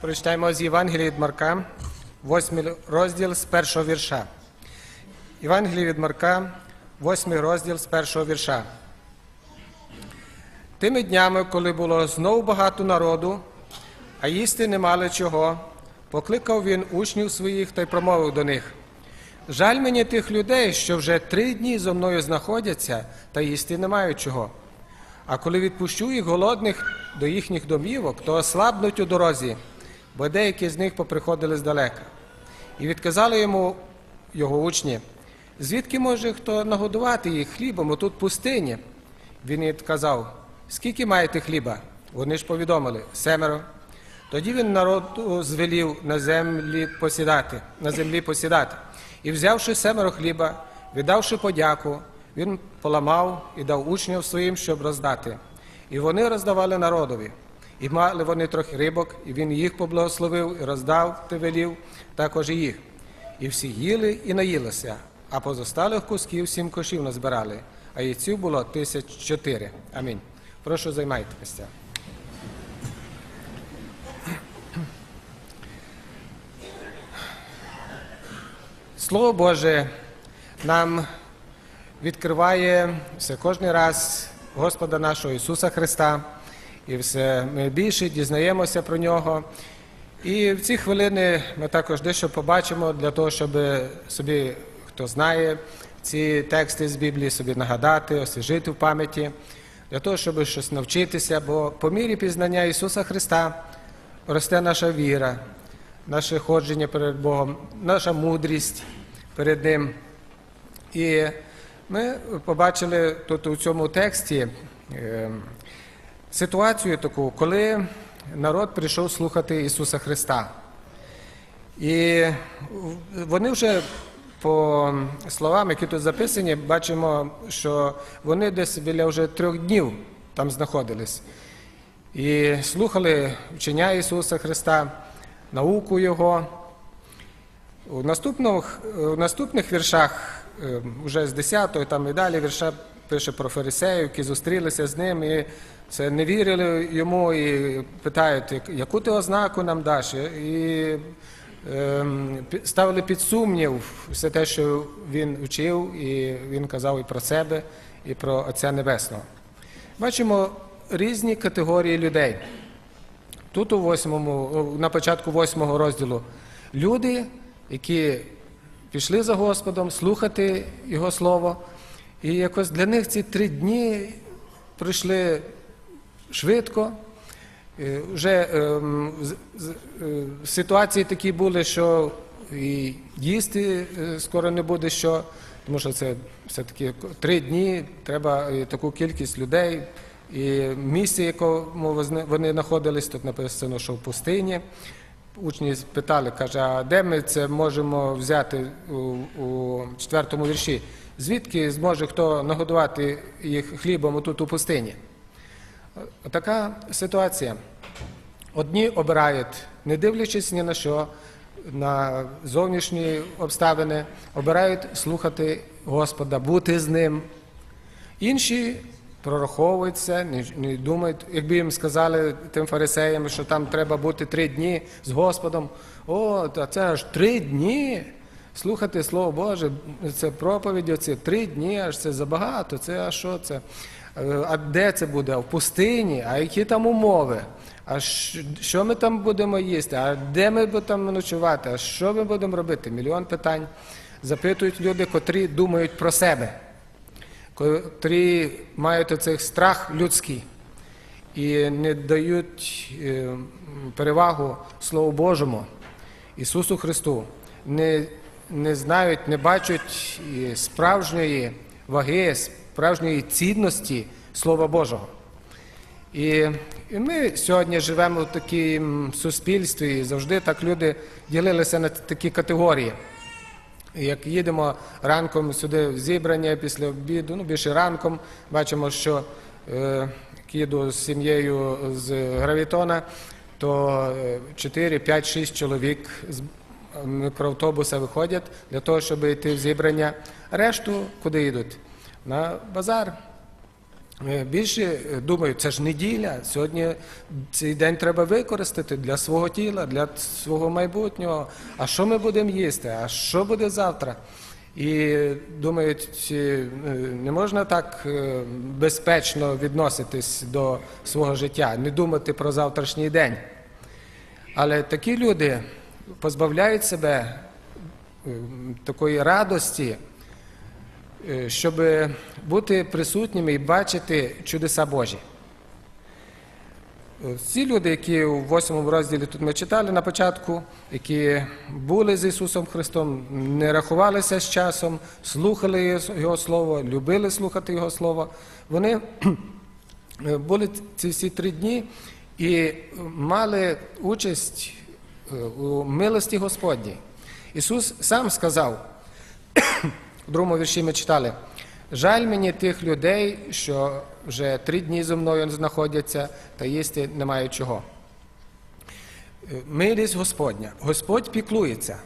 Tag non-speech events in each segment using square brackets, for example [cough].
Прочитаємо з Євангелії від Марка, 8 розділ з першого вірша. Євангелії від Марка, 8 розділ з першого вірша. Тими днями, коли було знову багато народу, а їсти не мали чого, покликав він учнів своїх та й промовив до них. Жаль мені тих людей, що вже три дні зо мною знаходяться та їсти не мають чого. А коли відпущу їх голодних до їхніх домівок, то ослабнуть у дорозі, бо деякі з них поприходили здалека. І відказали йому його учні, звідки може хто нагодувати їх хлібом отут пустині? Він відказав, скільки маєте хліба? Вони ж повідомили семеро. Тоді він народу звелів на землі посідати, на землі посідати. І взявши семеро хліба, віддавши подяку, він поламав і дав учням своїм, щоб роздати. І вони роздавали народові. І мали вони трохи рибок, і він їх поблагословив і роздав та велів також і їх. І всі їли і наїлися, а позосталих кусків сім кошів назбирали, а яйців було тисяч чотири. Амінь. Прошу займайте місця. Слово Боже нам відкриває все кожен раз Господа нашого Ісуса Христа, і все ми більше дізнаємося про нього. І в ці хвилини ми також дещо побачимо для того, щоб собі, хто знає ці тексти з Біблії, собі нагадати, освіжити в пам'яті, для того, щоб щось навчитися, бо по мірі пізнання Ісуса Христа росте наша віра, наше ходження перед Богом, наша мудрість перед Ним. І ми побачили тут у цьому тексті е, ситуацію таку, коли народ прийшов слухати Ісуса Христа. І вони вже по словам, які тут записані, бачимо, що вони десь біля вже трьох днів там знаходились. І слухали вчення Ісуса Христа, науку Його. У наступних, у наступних віршах, вже з 10-го там і далі вірша пише про фарисеїв, які зустрілися з ним і це не вірили йому і питають, яку ти ознаку нам даш? І пі- ставили під сумнів все те, що він вчив, і він казав і про себе, і про Отця Небесного. Бачимо різні категорії людей. Тут у восьмому, на початку восьмого розділу люди, які пішли за Господом слухати Його Слово, і якось для них ці три дні пройшли швидко. Е, Вже ем, е, ситуації такі були, що і їсти е, скоро не буде що, тому що це все-таки три дні, треба таку кількість людей. І місце, якому вони знаходились, тут написано, що в пустині. Учні питали, каже, а де ми це можемо взяти у четвертому вірші? Звідки зможе хто нагодувати їх хлібом отут у пустині? Така ситуація. Одні обирають, не дивлячись ні на що, на зовнішні обставини, обирають слухати Господа, бути з ним. Інші прораховуються, не, не думають, якби їм сказали тим фарисеям, що там треба бути три дні з Господом. О, та це аж три дні. Слухати Слово Боже, це проповіді, це три дні, аж це забагато. Це а що це? Е, А де це буде? В пустині? А які там умови? А що ми там будемо їсти? А де ми будемо ночувати? А що ми будемо робити? Мільйон питань запитують люди, котрі думають про себе котрі мають оцей страх людський і не дають е, перевагу Слову Божому, Ісусу Христу, не, не знають, не бачать справжньої ваги, справжньої цінності Слова Божого. І, і ми сьогодні живемо в такому суспільстві, і завжди так люди ділилися на такі категорії. Як їдемо ранком сюди в зібрання після обіду, ну більше ранком, бачимо, що е, їду з сім'єю з Гравітона, то е, 4, 5, 6 чоловік мікроавтобуса виходять для того, щоб йти в зібрання. Решту куди йдуть? На базар. е, більше е, думають, це ж неділя. Сьогодні цей день треба використати для свого тіла, для свого майбутнього. А що ми будемо їсти? А що буде завтра? І думають, е, не можна так безпечно відноситись до свого життя, не думати про завтрашній день. Але такі люди позбавляють себе е, такої радості, е, щоб бути присутніми і бачити чудеса Божі. Е, Ці люди, які у восьмому розділі тут ми читали на початку, які були з Ісусом Христом, не рахувалися з часом, слухали Його Слово, любили слухати Його Слово, вони е, [clears throat] були ці всі три дні і мали участь е, у милості Господній. Ісус сам сказав, в другому вірші ми читали, жаль мені тих людей, що вже три дні зі мною знаходяться та їсти немає чого. Е, Милість Господня. Господь піклується.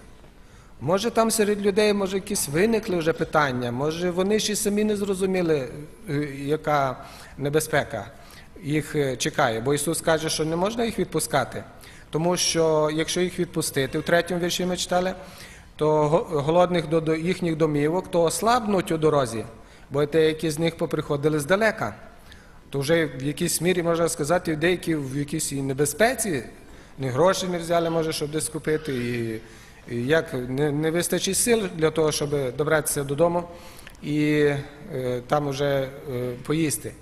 Може, там серед людей може якісь виникли вже питання, може вони ще самі не зрозуміли, е, яка небезпека їх е, чекає. Бо Ісус каже, що не можна їх відпускати. Тому що якщо їх відпустити, в третьому вірші ми читали, то голодних до їхніх домівок, то ослабнуть у дорозі, бо деякі з них поприходили здалека. То вже в якійсь мірі можна сказати, деякі в якійсь небезпеці, ні гроші не взяли, може, щоб десь купити, і, і як не, не вистачить сил для того, щоб добратися додому і е, там вже е, поїсти.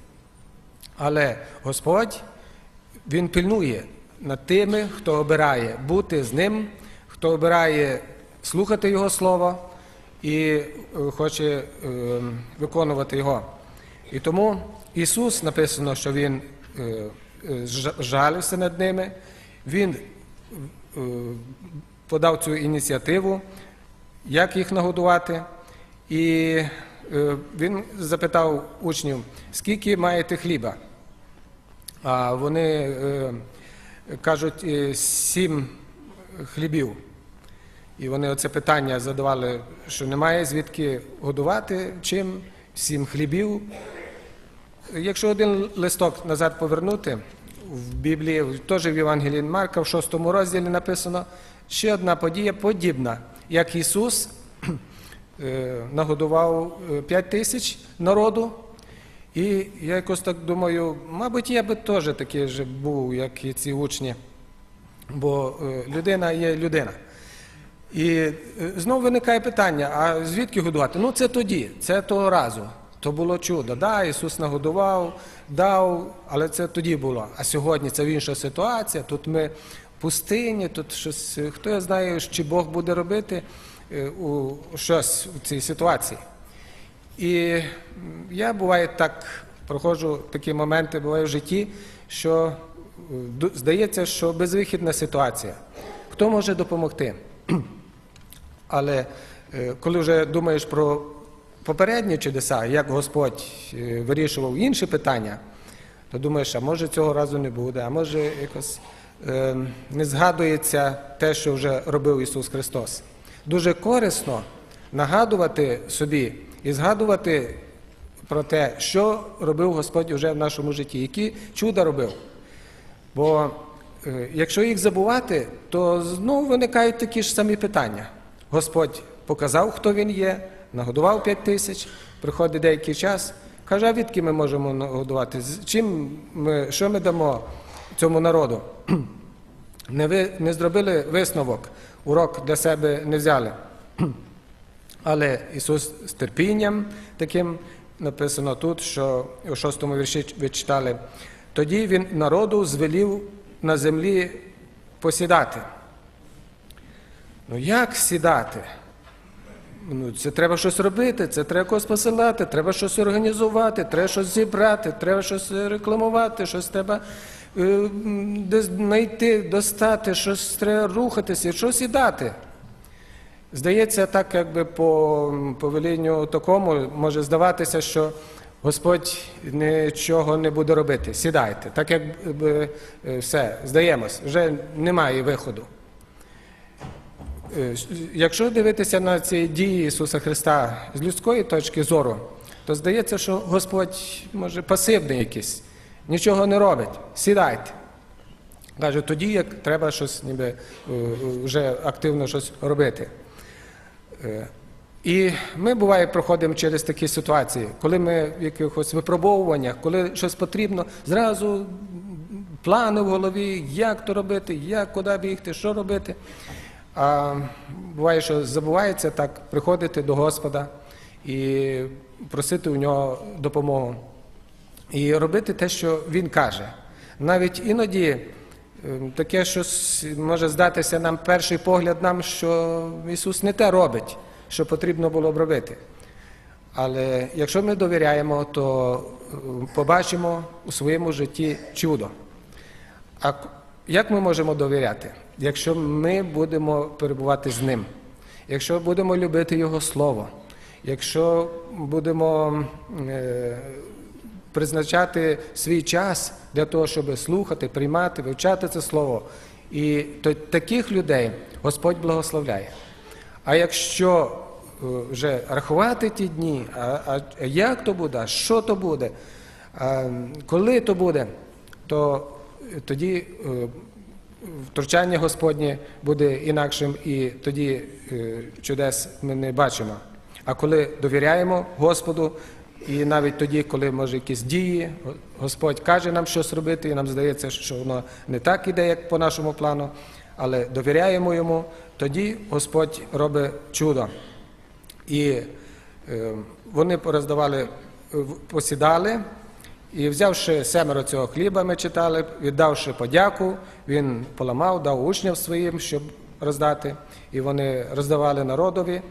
Але Господь Він пильнує над тими, хто обирає бути з ним, хто обирає слухати Його Слово і е, хоче е, виконувати Його. І тому Ісус написано, що Він е, жалився над ними, Він подав цю ініціативу, як їх нагодувати. І він запитав учнів, скільки маєте хліба? А вони кажуть, «Е, сім хлібів. І вони оце питання задавали, що немає звідки годувати, чим сім хлібів. Якщо один листок назад повернути, в Біблії, теж в Євангелії Марка, в шостому розділі написано ще одна подія подібна, як Ісус [clears throat] е, нагодував е, п'ять тисяч народу. І я якось так думаю, мабуть, я би теж такий же був, як і ці учні, бо е, людина є людина. І е, знову виникає питання: а звідки годувати? Ну це тоді, це того разу. То було чудо. Да, Ісус нагодував, дав, але це тоді було. А сьогодні це інша ситуація. Тут ми в пустині, тут щось, е, хто я знає, чи Бог буде робити у щось у цій ситуації. І я буває так проходжу такі моменти буває в житті, що е, здається, що безвихідна ситуація. Хто може допомогти? [clears throat] Але е, коли вже думаєш про попередні чудеса, як Господь е, вирішував інші питання, то думаєш, а може цього разу не буде, а може якось е, не згадується те, що вже робив Ісус Христос. Дуже корисно нагадувати собі і згадувати про те, що робив Господь уже в нашому житті, які чуда робив. Бо е, якщо їх забувати, то знову виникають такі ж самі питання. Господь показав, хто він є, нагодував п'ять тисяч, приходить деякий час, каже, а відки ми можемо нагодувати? Чим ми, що ми дамо цьому народу? [clears throat] Не, ви, не зробили висновок, урок для себе не взяли. [clears throat] Але Ісус з терпінням таким написано тут, що у шостому вірші ви читали, тоді Він народу звелів на землі посідати. Ну як сідати? Ну, це треба щось робити, це треба когось посилати, треба щось організувати, треба щось зібрати, треба щось рекламувати, щось треба е, десь знайти, достати, щось треба рухатися, щось і. Здається, так якби по повелінню такому може здаватися, що Господь нічого не буде робити. Сідайте. Так якби е, все, здаємось, вже немає виходу. Е, Якщо дивитися на ці дії Ісуса Христа з людської точки зору, то здається, що Господь може пасивний якийсь, нічого не робить. Сідайте. Каже, тоді як треба щось ніби е, вже активно щось робити. Е, І ми буває проходимо через такі ситуації, коли ми в якихось випробовуваннях, коли щось потрібно, зразу плани в голові, як то робити, як куди бігти, що робити. А буває, що забувається так приходити до Господа і просити у нього допомогу. І робити те, що Він каже. Навіть іноді таке щось може здатися нам перший погляд нам, що Ісус не те робить, що потрібно було б робити. Але якщо ми довіряємо, то е, побачимо у своєму житті чудо. А як ми можемо довіряти? Якщо ми будемо перебувати з ним, якщо будемо любити Його Слово, якщо будемо е, призначати свій час для того, щоб слухати, приймати, вивчати це слово, і таких людей Господь благословляє. А якщо е, вже рахувати ті дні, а, а як то буде, що то буде, а, коли то буде, то е, тоді е, втручання Господнє буде інакшим, і тоді чудес ми не бачимо. А коли довіряємо Господу, і навіть тоді, коли може якісь дії, Господь каже нам щось робити, і нам здається, що воно не так іде, як по нашому плану, але довіряємо йому, тоді Господь робить чудо. І е, вони пороздавали, е, посідали, і взявши семеро цього хліба, ми читали, віддавши подяку, він поламав, дав учням своїм, щоб роздати, і вони роздавали народові.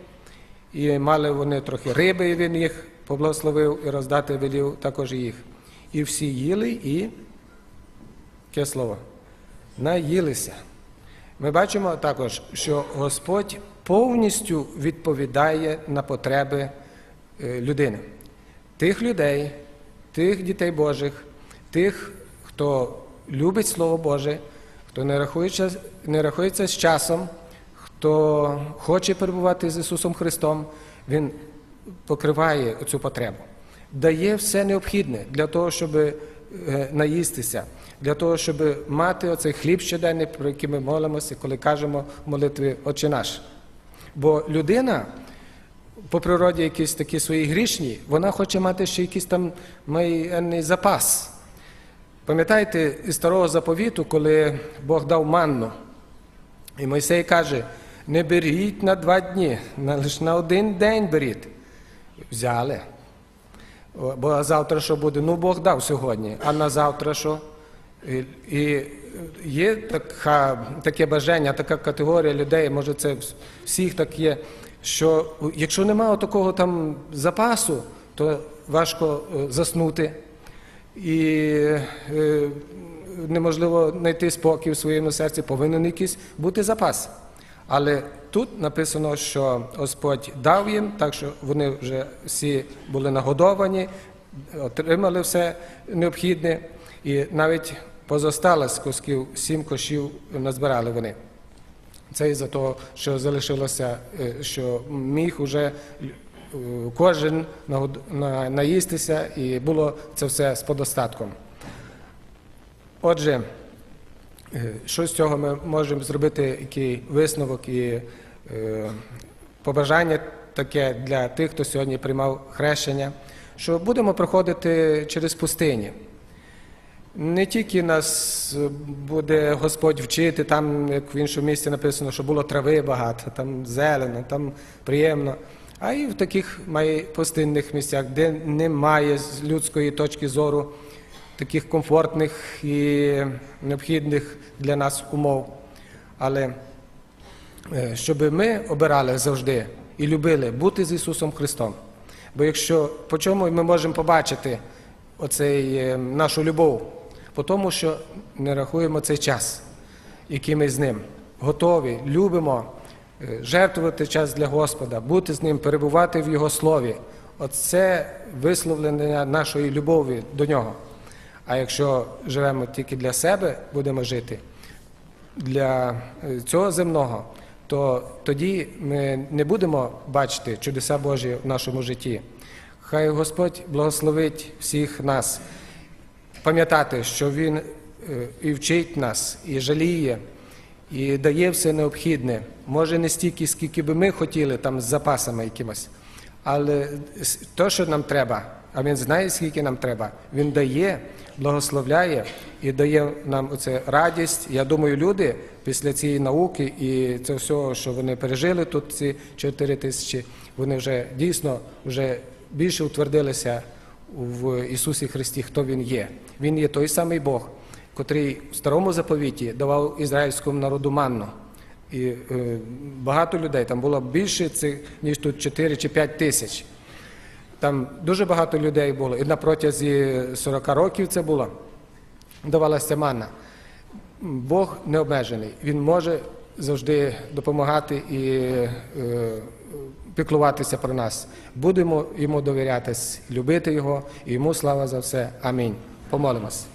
І мали вони трохи риби, і він їх поблагословив і роздати велів також їх. І всі їли і, яке слово, наїлися. Ми бачимо також, що Господь повністю відповідає на потреби е, людини. Тих людей, тих дітей Божих, тих, хто любить Слово Боже, хто не рахується, не рахується з часом, хто хоче перебувати з Ісусом Христом, Він покриває цю потребу, дає все необхідне для того, щоб е, наїстися, для того, щоб мати оцей хліб щоденний, про який ми молимося, коли кажемо в молитві Отче наш. Бо людина по природі якісь такі свої грішні, вона хоче мати ще якийсь там майенний запас. Пам'ятаєте із старого заповіту, коли Бог дав манну, і Мойсей каже: не беріть на два дні, лише на один день беріть. Взяли. Бо завтра що буде? Ну, Бог дав сьогодні, а на завтра що? І, є така, таке бажання, така категорія людей, може це всіх так є, що якщо немає такого там запасу, то важко е, заснути. І е, неможливо знайти спокій в своєму серці, повинен якийсь бути запас. Але тут написано, що Господь дав їм, так що вони вже всі були нагодовані, отримали все необхідне, і навіть позосталось кусків, сім кошів назбирали вони. Це із-за того, що залишилося, е, що міг уже е, кожен наїстися, і було це все з подостатком. Отже, що з цього ми можемо зробити, який висновок і е, побажання таке для тих, хто сьогодні приймав хрещення, що будемо проходити через пустині. Не тільки нас буде Господь вчити, там, як в іншому місці написано, що було трави багато, там зелено, там приємно, а і в таких пустинних місцях, де немає з людської точки зору таких комфортних і необхідних для нас умов. Але е, щоб ми обирали завжди і любили бути з Ісусом Христом. Бо якщо по чому ми можемо побачити оцей, е, нашу любов? По тому, що не рахуємо цей час, який ми з ним готові, любимо е, жертвувати час для Господа, бути з ним, перебувати в Його слові. Оце висловлення нашої любові до нього. А якщо живемо тільки для себе, будемо жити, для е, цього земного, то тоді ми не будемо бачити чудеса Божі в нашому житті. Хай Господь благословить всіх нас пам'ятати, що Він е, і вчить нас, і жаліє, і дає все необхідне. Може, не стільки, скільки би ми хотіли, там з запасами якимось, але то, що нам треба, а він знає, скільки нам треба, він дає, благословляє і дає нам оце радість. Я думаю, люди після цієї науки і це всього, що вони пережили тут, ці 4 тисячі, вони вже дійсно вже більше утвердилися в Ісусі Христі, хто Він є. Він є той самий Бог, котрий в старому заповіті давав ізраїльському народу манну. І е, багато людей, там було більше, цих, ніж тут 4 чи 5 тисяч. Там дуже багато людей було. І на протязі 40 років це було. Давалася манна. Бог не обмежений. Він може завжди допомагати і е, піклуватися про нас. Будемо йому довірятись, любити його, і йому слава за все. Амінь. Помолимось.